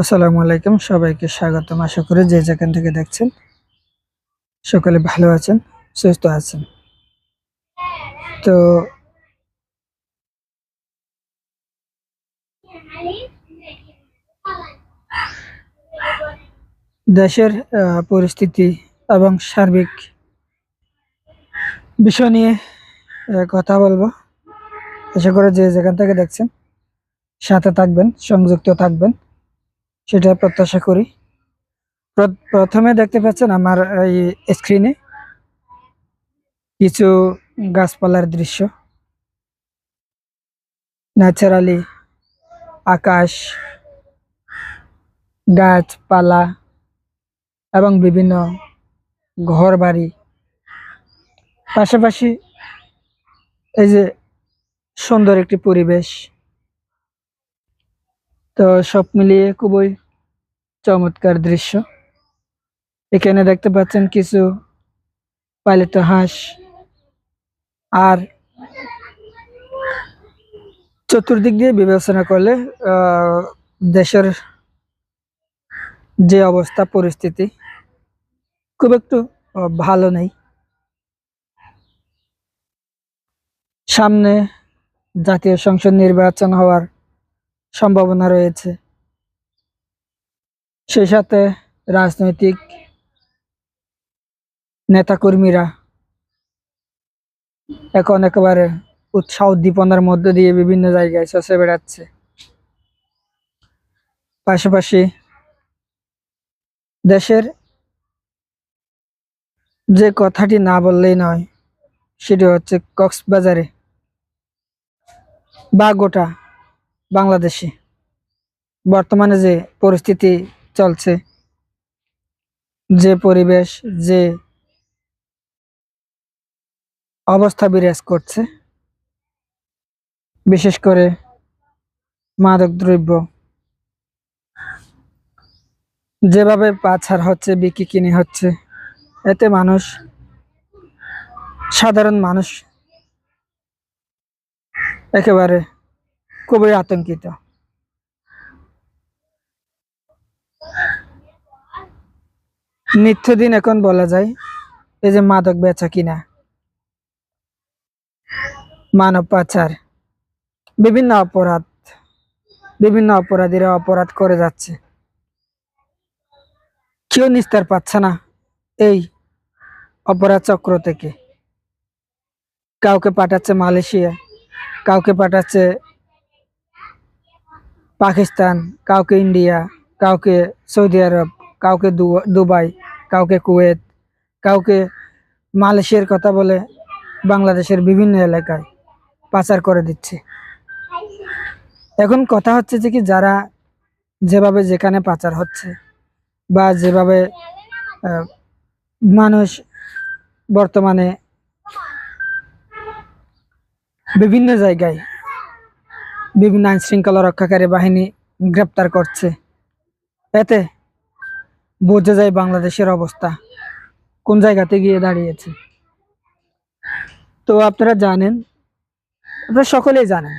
আসসালামু আলাইকুম, সবাইকে স্বাগতম। আশা করি যে যেখান থেকে দেখছেন সকলে ভালো আছেন, সুস্থ আছেন। তো দেশের পরিস্থিতি এবং সার্বিক বিষয় নিয়ে কথা বলব। আশা করি যে যেখান থেকে দেখছেন, সাথে থাকবেন, সংযুক্ত থাকবেন। সেটা প্রত্যাশা করি। প্র- প্রথমে দেখতে পাচ্ছেন আমার এই স্ক্রিনে কিছু গাছপালার দৃশ্য। ন্যাচারালি আকাশ, গাছপালা এবং বিভিন্ন ঘর বাড়ি পাশাপাশি এই যে সুন্দর একটি পরিবেশ। তো সব মিলিয়ে খুবই চমৎকার দৃশ্য। এখানে দেখতে পাচ্ছেন কিছু পালিত হাঁস আর চতুর্দিক দিয়ে বিবেচনা করলে দেশের যে অবস্থা, পরিস্থিতি খুব একটু ভালো নেই। সামনে জাতীয় সংসদ নির্বাচন হওয়ার সম্ভাবনা রয়েছে। সেই সাথে রাজনৈতিক নেতাকর্মীরা এখন একেবারে উৎসাহ উদ্দীপনার মধ্য দিয়ে বিভিন্ন জায়গায় চষে বেড়াচ্ছে। পাশাপাশি দেশের যে কথাটি না বললেই নয়, সেটি হচ্ছে কক্সবাজারে বা গোটা বাংলাদেশে। বর্তমানে যে পরিস্থিতি চলছে, যে পরিবেশ, যে অবস্থা বিরাজ করছে, বিশেষ করে মাদক দ্রব্য যেভাবে পাচার হচ্ছে, বিক্রি কিনে হচ্ছে, এতে মানুষ, সাধারণ মানুষ একেবারে খুবই আতঙ্কিত। নিত্যদিন এখন বলা যায়, এই যে মাদক বেচা কিনা, মানব পাচার, বিভিন্ন অপরাধ, বিভিন্ন অপরাধীরা অপরাধ করে যাচ্ছে। কেউ নিস্তার পাচ্ছে না এই অপরাধ চক্র থেকে। কাউকে পাঠাচ্ছে মালয়েশিয়া, কাউকে পাঠাচ্ছে পাকিস্তান, কাউকে ইন্ডিয়া, কাউকে সৌদি আরব, কাউকে দুবাই, কাউকে কুয়েত, কাউকে মালয়েশিয়ার কথা বলে বাংলাদেশের বিভিন্ন এলাকায় পাচার করে দিচ্ছে। এখন কথা হচ্ছে যে কি যারা যেভাবে যেখানে পাচার হচ্ছে বা যেভাবে মানুষ বর্তমানে বিভিন্ন জায়গায় বিভিন্ন আইন শৃঙ্খলা রক্ষাকারী বাহিনী গ্রেপ্তার করছে। এতে বোঝা যায় বাংলাদেশের অবস্থা। কোন জায়গাতে গিয়ে দাঁড়িয়েছে? তো আপনারা জানেন, আপনারা সকলেই জানেন,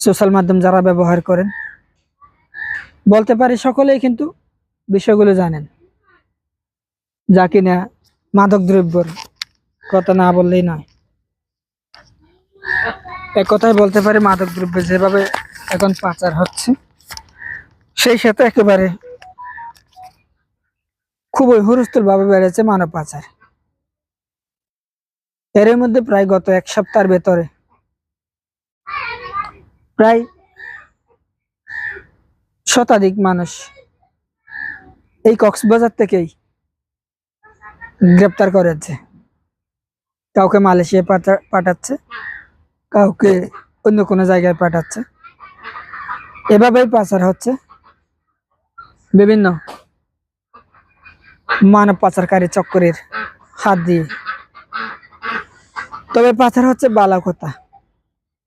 সোশ্যাল মাধ্যম যারা ব্যবহার করেন, বলতে পারি সকলেই কিন্তু বিষয়গুলো জানেন। যা কিনা মাদক দ্রব্যর কথা না বললেই নয়। এক কথায় বলতে পারি, মাদক দ্রব্য যেভাবে এখন পাচার হচ্ছে, সেই সাথে একেবারে খুবই হুরস্থুল ভাবে বেড়েছে মানব পাচার। এর মধ্যে প্রায় গত এক সপ্তাহের ভেতরে প্রায় শতাধিক মানুষ এই কক্সবাজার থেকেই গ্রেপ্তার করেছে, কাউকে মালয়েশিয়া পাঠা- পাঠাচ্ছে। কাউকে অন্য কোনো জায়গায় পাঠাচ্ছে। এভাবেই পাচার হচ্ছে। বিভিন্ন মানব পাচারকারী চক্রের হাত দিয়ে। তবে পাচার হচ্ছে বালা কথা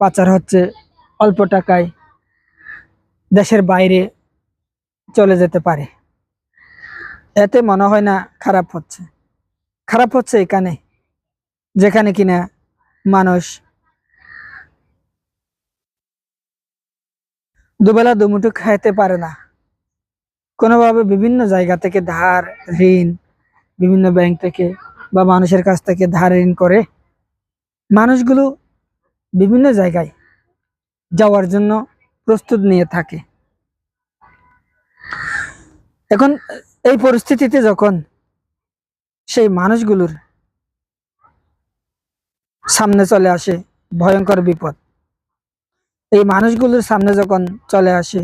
পাচার হচ্ছে অল্প টাকায় দেশের বাইরে চলে যেতে পারে। এতে মনে হয় না খারাপ হচ্ছে। খারাপ হচ্ছে এখানে, যেখানে কিনা মানুষ দুবেলা দুমুঠো খাইতে পারে না। কোনোভাবে বিভিন্ন জায়গা থেকে ধার, ঋণ, বিভিন্ন ব্যাংক থেকে বা মানুষের কাছ থেকে ধার, ঋণ করে মানুষগুলো বিভিন্ন জায়গায় যাওয়ার জন্য প্রস্তুত নিয়ে থাকে। এখন এই পরিস্থিতিতে যখন সেই মানুষগুলোর সামনে চলে আসে ভয়ঙ্কর বিপদ এই মানুষগুলোর সামনে যখন চলে আসে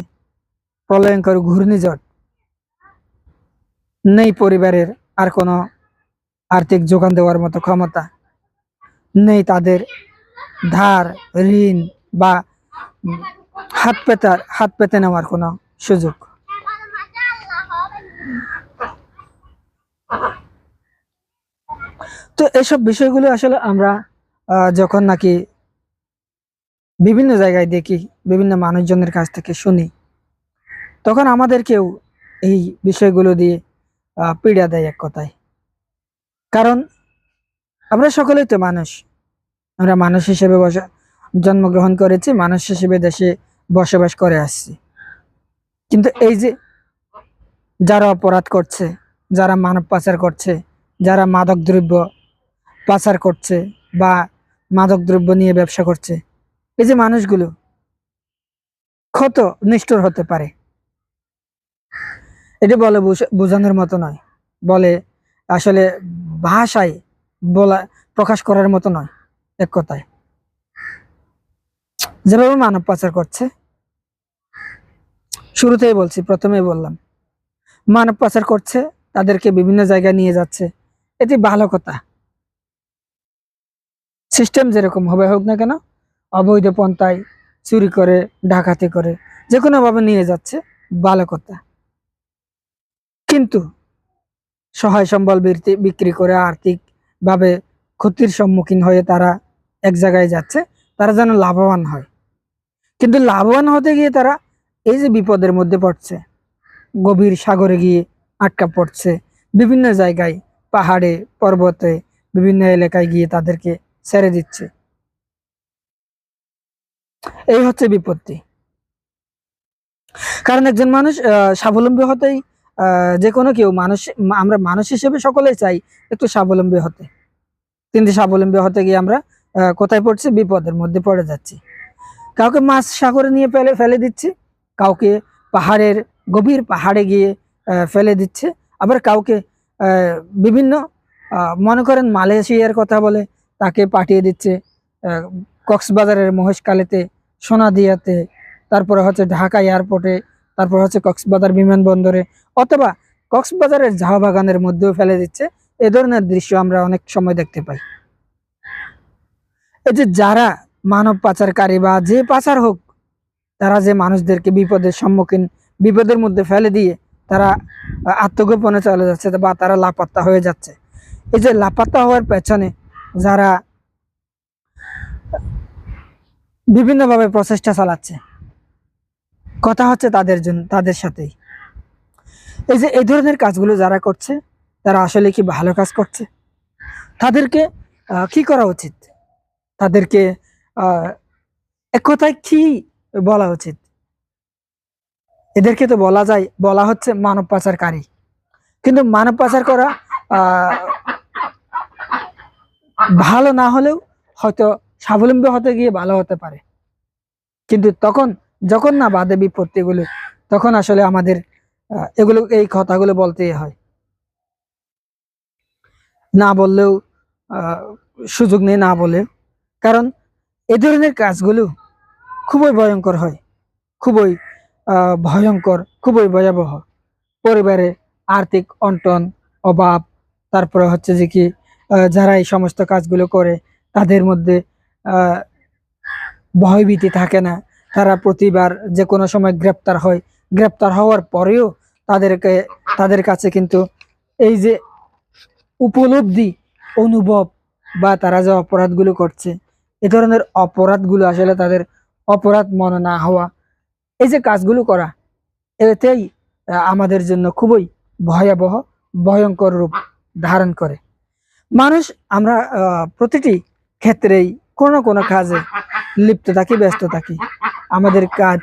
প্রলয়ঙ্কর ঘূর্ণিঝড়, নেই পরিবারের আর কোনো আর্থিক যোগান দেওয়ার মতো ক্ষমতা, নেই তাদের ধার, ঋণ বা হাত পেতার, হাত পেতে নেওয়ার কোনো সুযোগ। তো এসব বিষয়গুলো আসলে আমরা যখন নাকি বিভিন্ন জায়গায় দেখি, বিভিন্ন মানুষজনের কাছ থেকে শুনি। তখন আমাদেরকেও এই বিষয়গুলো দিয়ে পীড়া দেয় এক কথায়। কারণ আমরা সকলেই তো মানুষ। আমরা মানুষ হিসেবে বসে, জন্মগ্রহণ করেছি, মানুষ হিসেবে দেশে বসবাস করে আসছি। কিন্তু এই যে যারা অপরাধ করছে, যারা মানব পাচার করছে, যারা মাদক দ্রব্য পাচার করছে বা মাদক দ্রব্য নিয়ে ব্যবসা করছে এই যে মানুষগুলো ক্ষত নিষ্ঠুর হতে পারে। এটা বলে বোঝানোর মতো নয়। বলে আসলে ভাষায় বলা, প্রকাশ করার মতো নয় এক কথায়। যেভাবে মানব পাচার করছে, শুরুতেই বলছি, প্রথমেই বললাম, মানব পাচার করছে, তাদেরকে বিভিন্ন জায়গায় নিয়ে যাচ্ছে। এটি ভালো কথা সিস্টেম যেরকম হবে, হোক না কেন অবৈধ পন্থায় চুরি করে, ডাকাতি করে যে কোনো ভাবে নিয়ে যাচ্ছে ভালো কথা। কিন্তু সহায় সম্বল বিক্রি করে আর্থিক ভাবে ক্ষতির সম্মুখীন হয়ে তারা এক জায়গায় যাচ্ছে, তারা যেন লাভবান হয়। কিন্তু লাভবান হতে গিয়ে তারা এই যে বিপদের মধ্যে পড়ছে, গভীর সাগরে গিয়ে আটকা পড়ছে, বিভিন্ন জায়গায়, পাহাড়ে, পর্বতে, বিভিন্ন এলাকায় গিয়ে তাদেরকে ছেড়ে দিচ্ছে এই হচ্ছে বিপত্তি। কারণ একজন মানুষ স্বাবলম্বী হতেই যে কোনো কেউ মানুষ, আমরা মানুষ হিসেবে সকলেই চাই একটু স্বাবলম্বী হতে। কিন্তু স্বাবলম্বী হতে গিয়ে আমরা কোথায় পড়ছি? বিপদের মধ্যে পড়ে যাচ্ছি। কাউকে মাছ সাগরে নিয়ে ফেলে ফেলে দিচ্ছে, কাউকে পাহাড়ের গভীর পাহাড়ে গিয়ে ফেলে দিচ্ছে, আবার কাউকে বিভিন্ন মনে করেন মালয়েশিয়ার কথা বলে, তাকে পাঠিয়ে দিচ্ছে কক্সবাজারের মহেশকালেতে সোনাদিয়াতে, তারপরে হচ্ছে ঢাকা এয়ারপোর্টে, তারপর হচ্ছে কক্সবাজার বিমানবন্দরে, অথবা কক্সবাজারের ঝাউ বাগানের মধ্যেও ফেলে দিচ্ছে। এ ধরনের দৃশ্য আমরা অনেক সময় দেখতে পাই। এই যে যারা মানব পাচারকারী বা যে পাচার হোক, তারা যে মানুষদেরকে বিপদের সম্মুখীন, বিপদের মধ্যে ফেলে দিয়ে তারা আত্মগোপনে চলে যাচ্ছে বা তারা লাপাত্তা হয়ে যাচ্ছে। এই যে লাপাত্তা হওয়ার পেছনে যারা বিভিন্নভাবে প্রচেষ্টা চালাচ্ছে। কথা হচ্ছে তাদের জন্য তাদের সাথেই। এই যে, এই ধরনের কাজগুলো যারা করছে, তারা আসলে কি ভালো কাজ করছে? তাদেরকে কি করা উচিত? তাদেরকে এক কথায় কি বলা উচিত? এদেরকে তো বলা যায়, বলা হচ্ছে মানব পাচারকারী। কিন্তু মানব পাচার করা ভালো না হলেও হয়তো স্বাবলম্বী হতে গিয়ে ভালো হতে পারে। কিন্তু তখন, যখন না বাদে বিপত্তিগুলো, তখন আসলে আমাদের এগুলো, এই কথাগুলো বলতেই হয়। না বললেও সুযোগ নেই না বলে। কারণ, এ ধরনের কাজগুলো খুবই ভয়ঙ্কর হয়। খুবই ভয়ঙ্কর, খুবই ভয়াবহ। পরিবারে আর্থিক অন্টন, অভাব, তারপরে হচ্ছে যে কি যারা এই সমস্ত কাজগুলো করে, তাদের মধ্যে ভয়ভীতি থাকে না। তারা প্রতিবার যে কোনো সময় গ্রেপ্তার হয়। গ্রেপ্তার হওয়ার পরেও তাদেরকে, তাদের কাছে কিন্তু এই যে উপলব্ধি, অনুভব বা তারা যে অপরাধগুলো করছে, এ ধরনের অপরাধগুলো আসলে তাদের অপরাধ মনে না হওয়া, এই যে কাজগুলো করা, এতেই আমাদের জন্য খুবই ভয়াবহ, ভয়ঙ্কর রূপ ধারণ করে। মানুষ আমরা প্রতিটি ক্ষেত্রেই কোনো কোনো কাজে লিপ্ত থাকি, ব্যস্ত থাকি। আমাদের কাজ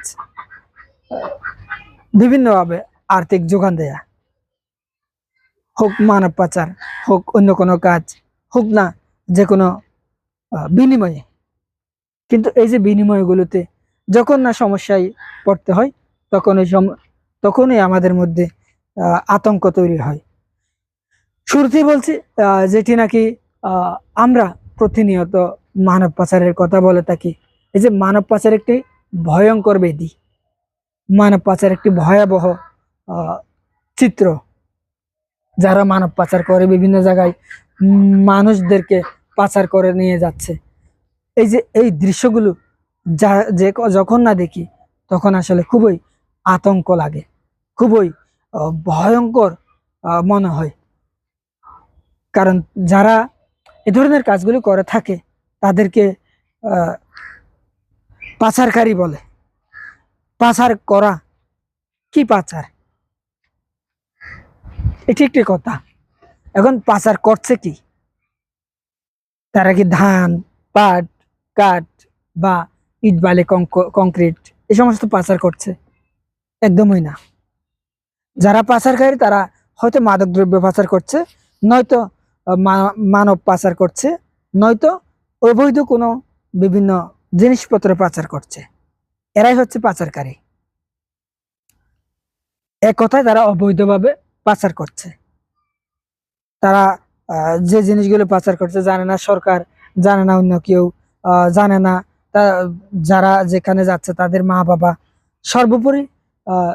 বিভিন্নভাবে আর্থিক যোগান দেয়া। হোক মানব পাচার, হোক অন্য কোনো কাজ, হোক না, যে কোনো বিনিময়ে। কিন্তু এই যে বিনিময়গুলোতে যখন না সমস্যায় পড়তে হয় তখন ওই তখনই আমাদের মধ্যে আতঙ্ক তৈরি হয়। শুরুতেই বলছি যেটি নাকি আমরা প্রতিনিয়ত মানব পাচারের কথা বলে থাকি। এই যে মানব পাচার একটি ভয়ঙ্কর বেদি। মানব পাচার একটি ভয়াবহ চিত্র, যারা মানব পাচার করে বিভিন্ন জায়গায় মানুষদেরকে পাচার করে নিয়ে যাচ্ছে। এই যে, এই দৃশ্যগুলো যা, যে যখন না দেখি, তখন আসলে খুবই আতঙ্ক লাগে। খুবই ভয়ঙ্কর মনে হয়। কারণ যারা এ ধরনের কাজগুলো করে থাকে তাদেরকে পাচারকারী বলে। পাচার করা কি পাচার? এটি একটি কথা। এখন পাচার করছে কি? তারা কি ধান, পাট, কাঠ বা ইট, বালি কংক্রিট এই সমস্ত পাচার করছে? একদমই না। যারা পাচারকারী, তারা হয়তো মাদক দ্রব্য পাচার করছে, নয়তো মানব পাচার করছে, নয়তো অবৈধ কোনো বিভিন্ন জিনিসপত্র পাচার করছে। এরাই হচ্ছে পাচারকারী। এক কথায় তারা অবৈধভাবে পাচার করছে। তারা যে জিনিসগুলো পাচার করছে জানে না সরকার জানে না অন্য কেউ জানে না। যারা যেখানে যাচ্ছে তাদের মা বাবা সর্বোপরি আহ,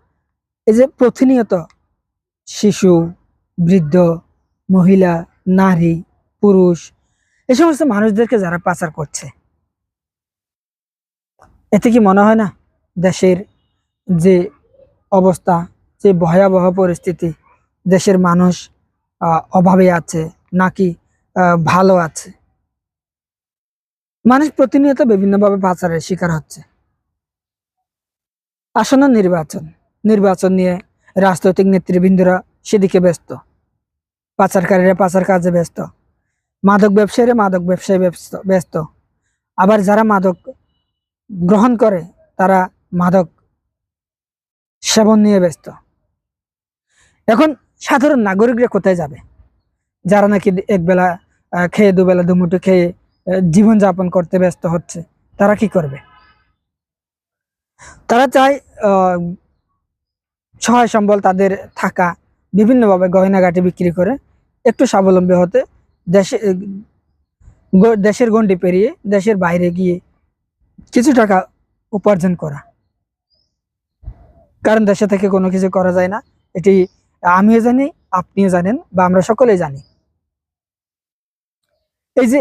এই যে প্রতিনিয়ত শিশু, বৃদ্ধ, মহিলা, নারী, পুরুষ, এই সমস্ত মানুষদেরকে যারা পাচার করছে, এতে কি মনে হয় না দেশের যে অবস্থা, যে ভয়াবহ পরিস্থিতি, দেশের মানুষ অভাবে আছে নাকি ভালো আছে? মানুষ প্রতিনিয়ত বিভিন্নভাবে পাচারের শিকার হচ্ছে। আসন্ন নির্বাচন। নির্বাচন নিয়ে রাজনৈতিক নেতৃবৃন্দরা সেদিকে ব্যস্ত। পাচারকারীরা পাচার কাজে ব্যস্ত। মাদক ব্যবসায়ীরা মাদক ব্যবসায় ব্যস্ত ব্যস্ত। আবার যারা মাদক গ্রহণ করে, তারা মাদক সেবন নিয়ে ব্যস্ত। এখন সাধারণ নাগরিকরা কোথায় যাবে? যারা নাকি একবেলা খেয়ে দুবেলা দুমুঠো খেয়ে জীবনযাপন করতে ব্যস্ত হচ্ছে, তারা কি করবে? তারা চায় সহায় সম্বল তাদের থাকা, বিভিন্নভাবে গয়নাগাটি বিক্রি করে একটু স্বাবলম্বী হতে দেশে দেশের গণ্ডি পেরিয়ে দেশের বাইরে গিয়ে কিছু টাকা উপার্জন করা। কারণ দেশে থেকে কোনো কিছু করা যায় না। এটি আমিও জানি, আপনিও জানেন বা আমরা সকলেই জানি। এই যে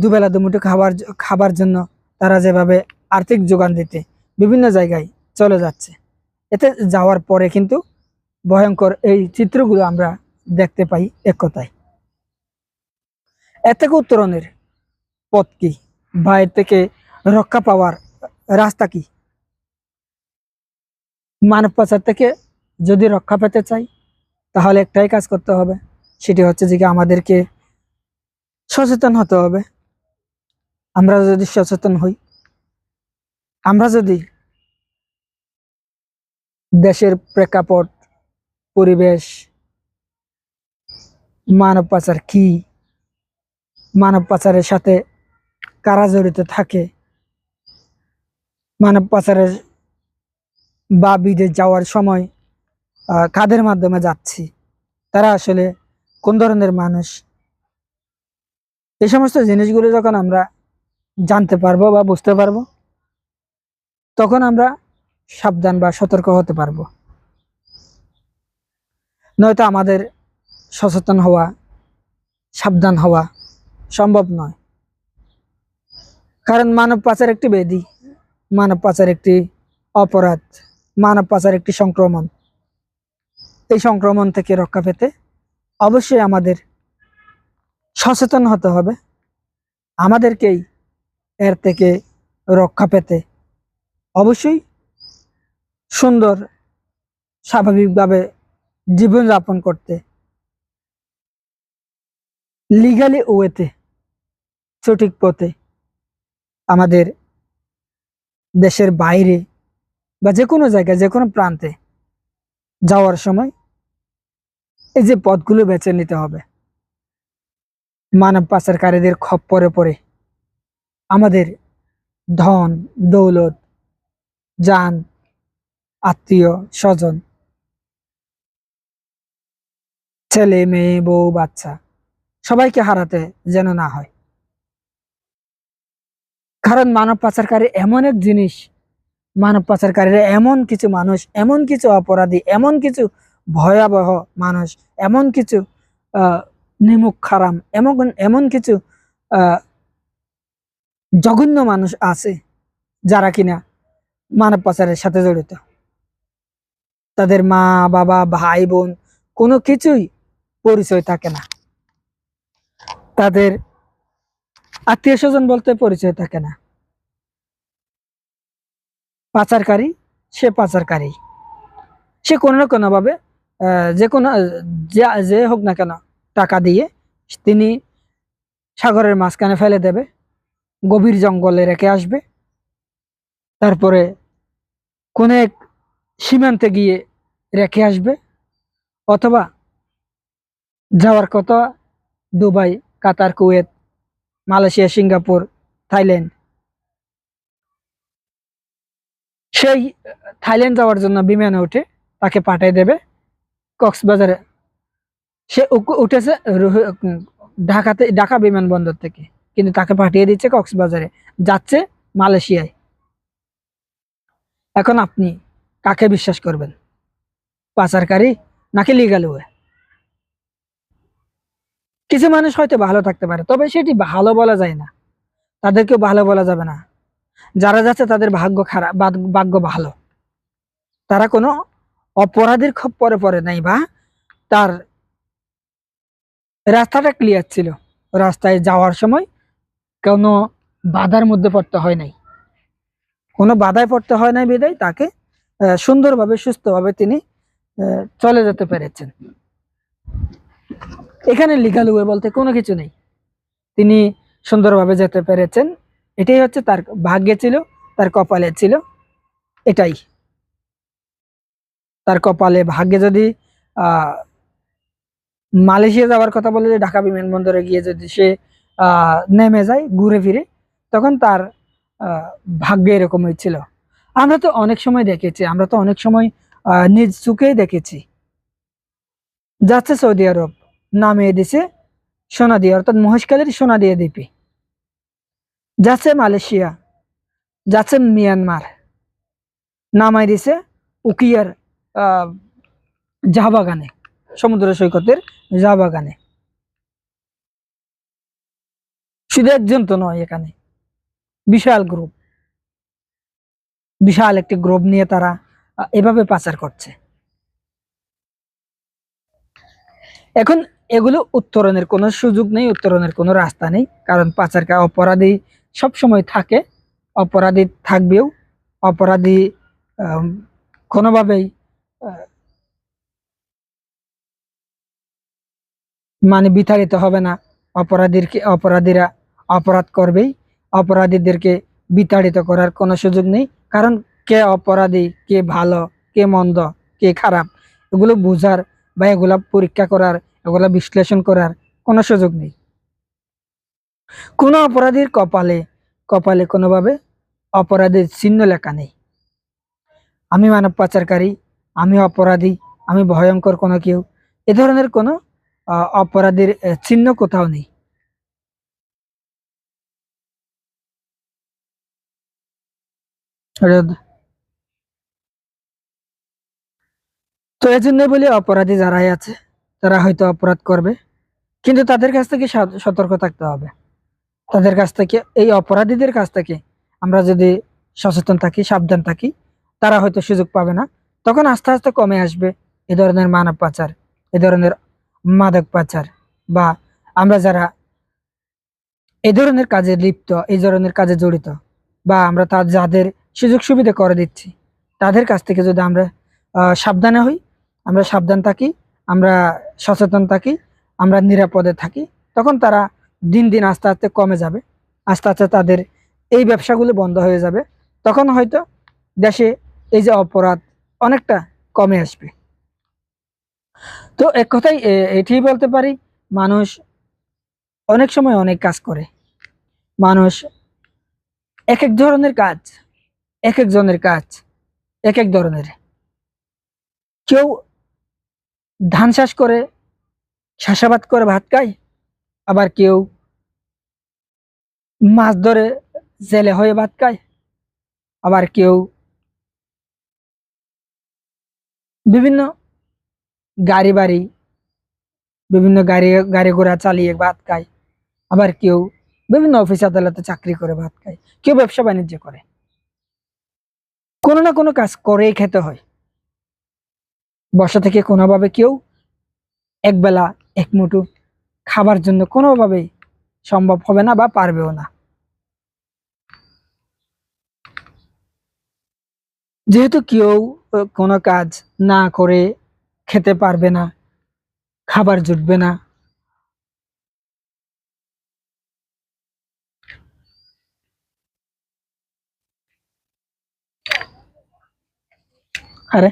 দুবেলা দুমুঠো খাবার খাবার জন্য তারা যেভাবে আর্থিক যোগান দিতে বিভিন্ন জায়গায় চলে যাচ্ছে। এতে যাওয়ার পরে কিন্তু ভয়ঙ্কর এই চিত্রগুলো আমরা দেখতে পাই এক কথায়। এর থেকে উত্তরণের পথ কি? বা এর থেকে রক্ষা পাওয়ার রাস্তা কি? মানব পাচার থেকে যদি রক্ষা পেতে চাই, তাহলে একটাই কাজ করতে হবে, সেটি হচ্ছে যে আমাদেরকে সচেতন হতে হবে। আমরা যদি সচেতন হই, আমরা যদি দেশের প্রেক্ষাপট, পরিবেশ, মানব পাচার কি? মানব পাচারের সাথে কারা জড়িত থাকে? মানব পাচারের বা বিদেশ যাওয়ার সময় কাদের মাধ্যমে যাচ্ছি? তারা আসলে কোন ধরনের মানুষ? এই সমস্ত জিনিসগুলো যখন আমরা জানতে পারব বা বুঝতে পারব, তখন আমরা সাবধান বা সতর্ক হতে পারব। নয়তো আমাদের সচেতন হওয়া, সাবধান হওয়া সম্ভব নয়। কারণ মানব পাচার একটি বেদি মানব পাচার একটি অপরাধ, মানব পাচার একটি সংক্রমণ। এই সংক্রমণ থেকে রক্ষা পেতে অবশ্যই আমাদের সচেতন হতে হবে। আমাদেরকেই এর থেকে রক্ষা পেতে অবশ্যই সুন্দর, স্বাভাবিকভাবে জীবনযাপন করতে। লিগালি ওয়েতে সঠিক পথে আমাদের দেশের বাইরে বা যে কোনো জায়গায় যে কোনো প্রান্তে যাওয়ার সময় এই যে পথগুলো বেছে নিতে হবে। মানব পাচারকারীদের খপ্পরে পড়ে আমাদের ধন, দৌলত, যান আত্মীয় স্বজন। ছেলে, মেয়ে, বউ, বাচ্চা, সবাইকে হারাতে যেন না হয়। কারণ মানব পাচারকারী এমন এক জিনিস, মানব পাচারকারীরা এমন কিছু মানুষ, এমন কিছু অপরাধী, এমন কিছু ভয়াবহ মানুষ, এমন কিছু নিমুখ খারাম, এমন এমন কিছু জঘন্য মানুষ আছে যারা কিনা মানব পাচারের সাথে জড়িত। তাদের মা বাবা ভাই বোন কোনো কিছুই পরিচয় থাকে না। তাদের আত্মীয় স্বজন বলতে পরিচয় থাকে না। পাচারকারী সে পাচারকারী। সে কোনো না কোনো ভাবে আহ, যে কোনো যে হোক না কেন টাকা দিয়ে তিনি সাগরের মাঝখানে ফেলে দেবে গভীর জঙ্গলে রেখে আসবে। তারপরে কোনো এক সীমান্তে গিয়ে রেখে আসবে। অথবা যাওয়ার কথা Dubai, Qatar, Kuwait, Malaysia, Singapore, Thailand. সেই থাইল্যান্ড যাওয়ার জন্য বিমানে উঠে তাকে পাঠিয়ে দেবে কক্সবাজারে। সে উঠেছে ঢাকাতে, ঢাকা বিমানবন্দর থেকে। কিন্তু তাকে পাঠিয়ে দিচ্ছে কক্সবাজারে। যাচ্ছে মালয়েশিয়ায়। এখন আপনি কাকে বিশ্বাস করবেন? পাচারকারী নাকি লিগাল ওয়ে কিছু মানুষ হয়তো ভালো থাকতে পারে, তবে সেটি ভালো বলা যায় না। তাদেরকেও ভালো বলা যাবে না। যারা যাচ্ছে তাদের ভাগ্য খারাপ ভাগ্য ভালো। তারা কোনো অপরাধীর খপ পরে পরে নাই বা তার রাস্তাটা ক্লিয়ার ছিল। রাস্তায় যাওয়ার সময় কোনো বাধার মধ্যে পড়তে হয় নাই। কোনো বাধায় পড়তে হয় নাই বিদায় তাকে সুন্দরভাবে, সুস্থভাবে তিনি চলে যেতে পেরেছেন। এখানে লিগাল ওয়ে বলতে কোনো কিছু নেই। তিনি সুন্দরভাবে যেতে পেরেছেন। এটাই হচ্ছে তার ভাগ্যে ছিল, তার কপালে ছিল, এটাই। তার কপালে ভাগ্যে যদি মালয়েশিয়া যাওয়ার কথা বলে যে ঢাকা বিমানবন্দরে গিয়ে যদি সে নেমে যায় ঘুরে ফিরে, তখন তার ভাগ্যে এরকম হয়েছিল আমরা তো অনেক সময় দেখেছি, আমরা তো অনেক সময় নিজ চোখেই দেখেছি। যাচ্ছে সৌদি আরব নামিয়ে দিছে সোনা দিয়ে অর্থাৎ মহেশকালের সোনা দিয়ে দ্বীপে। যাচ্ছে মালয়েশিয়া যাচ্ছে মিয়ানমার নামাই দিছে উকিয়ার আহ, চা বাগানে সমুদ্র সৈকতের জাহাবাগানে শুধু একজন তো নয় এখানে বিশাল গ্রুপ বিশাল একটি গ্রুপ নিয়ে তারা এভাবে পাচার করছে। এখন এগুলো উত্তরণের কোনো সুযোগ নেই, উত্তরণের কোনো রাস্তা নেই, কারণ পাচারকার অপরাধী সব সময় থাকে, অপরাধী থাকবেও, অপরাধী কোনোভাবেই মানে বিতাড়িত হবে না। অপরাধীরকে, অপরাধীরা অপরাধ করবেই, অপরাধীদেরকে বিতাড়িত করার কোনো সুযোগ নেই, কারণ কে অপরাধী, কে ভালো, কে মন্দ, কে খারাপ, এগুলো বোঝার বা এগুলা পরীক্ষা করার, এগুলা বিশ্লেষণ করার কোনো সুযোগ নেই। কোনো অপরাধীর কপালে কপালে কোনোভাবে অপরাধের চিহ্ন লেখা নেই। আমি মানব পাচারকারী, আমি অপরাধী, আমি ভয়ঙ্কর কোনো কেউ, এ ধরনের কোনো অপরাধীর চিহ্ন কোথাও নেই। রোদ। তো এই জন্য বলি অপরাধী যারাই আছে, তারা হয়তো অপরাধ করবে। কিন্তু তাদের কাছ থেকে সতর্ক থাকতে হবে। তাদের কাছ থেকে, এই অপরাধীদের কাছ থেকে আমরা যদি সচেতন থাকি, সাবধান থাকি, তারা হয়তো সুযোগ পাবে না। তখন আস্তে আস্তে কমে আসবে এ ধরনের মানব পাচার, এ ধরনের মাদক পাচার বা আমরা যারা এই ধরনের কাজে লিপ্ত, এই ধরনের কাজে জড়িত বা আমরা তার যাদের সুযোগ সুবিধা করে দিচ্ছি, তাদের কাছ থেকে যদি আমরা সাবধানে হই আমরা সাবধান থাকি, আমরা সচেতন থাকি, আমরা নিরাপদে থাকি, তখন তারা দিন দিন আস্তে আস্তে কমে যাবে, আস্তে আস্তে তাদের এই ব্যবসাগুলো বন্ধ হয়ে যাবে, তখন হয়তো দেশে এই যে অপরাধ অনেকটা কমে আসবে। তো এক কথাই এ- এটাই বলতে পারি, মানুষ অনেক সময় অনেক কাজ করে। মানুষ এক এক ধরনের কাজ এক একজনের কাজ এক এক ধরনের। কেউ ধান চাষ করে চাষাবাদ করে ভাত খায়, আবার কেউ মাছ ধরে জেলে হয়ে ভাত খায়, আবার কেউ বিভিন্ন গাড়ি বাড়ি, বিভিন্ন গাড়ি গাড়ি ঘোড়া চালিয়ে ভাত খায়, আবার কেউ বিভিন্ন অফিস আদালতে চাকরি করে ভাত খায়, কেউ ব্যবসা বাণিজ্য করে। কোনো না কোনো কাজ করেই খেতে হয়। বসা থেকে কোনোভাবে কেউ একবেলা এক মুঠো খাবার জন্য কোনোভাবেই সম্ভব হবে না বা পারবেও না। যেহেতু কেউ কোনো কাজ না করে খেতে পারবে না, খাবার জুটবে না, আরে